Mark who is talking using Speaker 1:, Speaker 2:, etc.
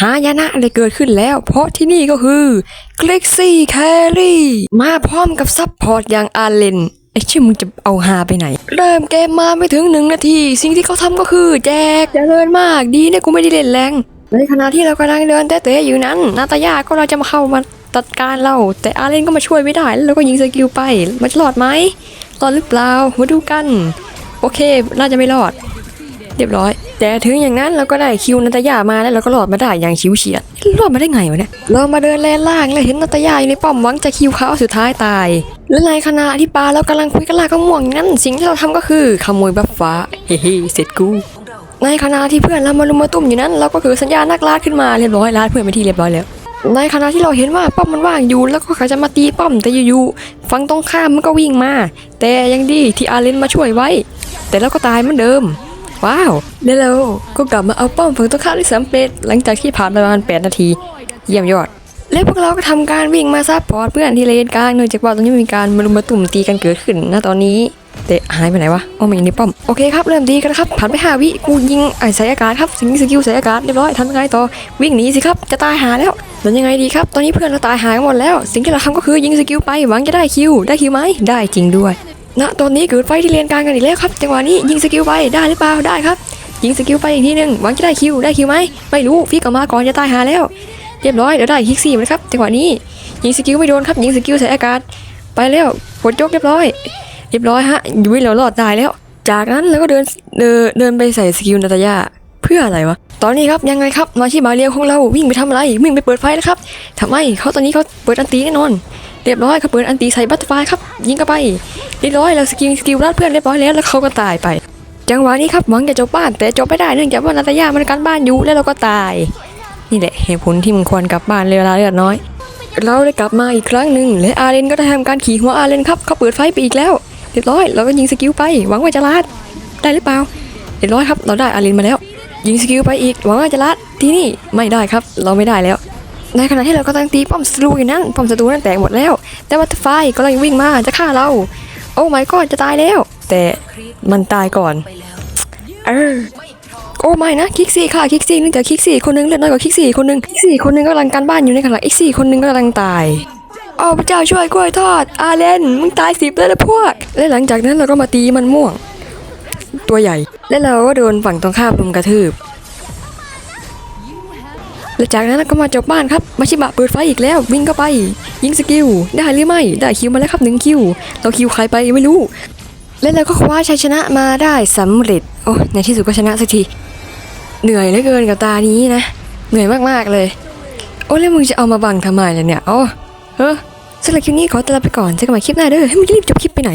Speaker 1: หายนะอะไรเกิดขึ้นแล้ว เพราะที่นี่ก็คือ g l e x y Carry มาพร้อมกับซัพพอร์ตอย่างอาเลนไอ้ชื่อมึงจะเอาหาไปไหน เริ่มเกมมาไม่ถึงหนึ่งนาที สิ่งที่เขาทำก็คือแจกเจริญมากดีเนี่ยกูไม่ได้เล่นแรงในขณะที่เรากำลังเดินเตะอยู่นั้น นาตายาก็เราจะมาเข้ามาจัดการเราแต่อาเลนก็มาช่วยไม่ได้ แล้วก็ยิงสกิลไป มันจะรอดไหมรอดหรือเปล่า มาดูกัน โอเค น่าจะไม่รอด เรียบร้อย แต่ถึงอย่างนั้นเราก็ได้คิวนาตยามาแล้วเราก็รอดมาได้อย่างชิวเฉียดรอดมาได้ไงวะเนี่ยเรามาเดินแลนล่างแล้วเห็นนาตยาอยู่ในป้อมหวังจะคิวเขาสุดท้ายตายและในขณะที่ปลาเรากำลังคุยกันลากก็ม่วงนั้นสิ่งที่เราทำก็คือขโมยบัฟฟ้าเฮ้ๆเสร็จกูในขณะที่เพื่อนเรามาลุมมาตุ้มอยู่นั้นเราก็คือสัญญาณนักล่าขึ้นมาเรียบร้อยลาดเพื่อนไปที่เรียบร้อยแล้วในขณะที่เราเห็นว่าป้อมมันว่างอยู่แล้วก็เขาจะมาตีป้อมแต่อยู่ๆฝั่งตรงข้ามมันก็วิ่งมา แต่ยังดีที่อาเลนมาช่วยไว้ แต่เราก็ตายเหมือนเดิม ว้าวแล้วเราก็กลับมาเอาป้อมฝังตรงข้าได้สำเร็จหลังจากที่ผ่านประมาณ 8 นาที เยี่ยมยอด และพวกเราก็ทำการวิ่งมาซัพพอร์ตเพื่อนที่เลนกลางเนื่องจากว่าตอนนี้มีการมารุมมาตุ่มตีกันเกิดขึ้นนะตอนนี้แต่หายไปไหนวะโอ๋อมันอยู่ในป้อม โอเคครับ เริ่มดีกันครับ ผ่านไปห้าวิ กูยิงไอ้สายอากาศครับ สิงสกิลสายอากาศเรียบร้อยทำยังไงต่อ วิ่งหนีสิครับ จะตายหาแล้วแล้วยังไงดีครับ ตอนนี้เพื่อนเราตายหายกันหมดแล้ว สิ่งที่เราทำก็คือยิงสกิลไป หวังจะได้คิว ได้คิวไหมได้จริงด้วย ณตอนนี้เกิดไฟที่เลนกลางกันอีกแล้วครับจังหวะนี้ยิงสกิลไปได้หรือเปล่าได้ครับ ยิงสกิลไปอีกทีหนึงหวังจะได้คิวได้คิวไหมไม่รู้ฟิกออกมาก่อนจะตายหาแล้วเรียบร้อยเดี๋ยวได้คิกซี่นครับจังหวะนี้ยิงสกิลไม่โดนครับยิงสกิลใส่อากาศไปแล้วกดยกเรียบร้อย เรียบร้อยฮะยุ้ยเรารอดตายแล้ว จากนั้นเราก็เดินเดินเดินไปใส่สกิลนาตายาเพื่ออะไรวะ ตอนนี้ครับยังไงครับมาที่บาเรียของเราวิ่งไปทำอะไรวิ่งไปเปิดไฟนะครับทำไมเขาตอนนี้เขาเปิดอันตีแน่นอน เรียบร้อยเขาเปิดอันตีใส่บัตเตอร์ไฟครับยิงเข้าไปเรียบร้อยเราสกิลสกิลรัดเพื่อนเรียบร้อยแล้วแล้วเขาก็ตายไป จังหวะนี้ครับหวังจะจบบ้านแต่จบไม่ได้เนื่องจากว่านาตายามันกันบ้านอยู่แล้วเราก็ตาย นี่แหละเหตุผลที่มึงควรกลับบ้านเวลาเลือดน้อย เราได้กลับมาอีกครั้งหนึ่งและอาเลนก็ได้ทำการขี่หัวอาเลนครับเขาเปิดไฟไปอีกแล้วเรียบร้อยเราก็ยิงสกิลไปหวังว่าจะลาดได้หรือเปล่าเรียบร้อยครับเราได้อาเลนมาแล้ว ยิงสกิลไปอีกหวังว่าจะลาดที่นี่ไม่ได้ครับ เราไม่ได้แล้ว ในขณะที่เรากำลังตีป้อมศัตรูอยู่นั้นป้อมศัตรูนั้นแตกหมดแล้ว แต่วัตไฟก็ลังวิ่งมาจะฆ่าเรา โอ้ my god จะตายแล้ว แต่มันตายก่อนเออโอ้ไม่นะคิกซี่ค่ะคิกซี่นึกจากคิกซี่คนหนึงเลือดน้อยกว่าคิกซี่คนหนึงคิกซี่คนหนึงกำลังการบ้านอยู่ในขณะอีกสี่คนหนึงกำลังตายโอ้พระเจ้าช่วยกล้วยทอดอาเลนมึงตายสิบแล้วนะพวก และหลังจากนั้นเราก็มาตีมันม่วง ตัวใหญ่ และเราก็โดนฝั่งตรงข้ามรุมกระทืบและจากนั้นก็มาจบบ้านครับ มาชิบะเปิดไฟอีกแล้ว วิ่งเข้าไป ยิงสกิล ได้หรือไม่ ได้คิวมาแล้วครับหนึ่งคิว เราคิวใครไปไม่รู้ และเราก็คว้าชัยชนะมาได้สำเร็จ โอ้ในที่สุดก็ชนะสักที เหนื่อยเหลือเกินกับตานี้นะ เหนื่อยมากๆเลย โอ้แล้วมึงจะเอามาบังทำไมล่ะเนี่ยอ๋อเออสำหรับคลิปนี้ขอตัวลาไปก่อนเจอกันใหม่คลิปหน้าเด้อให้มึงรีบจบคลิปไปไหน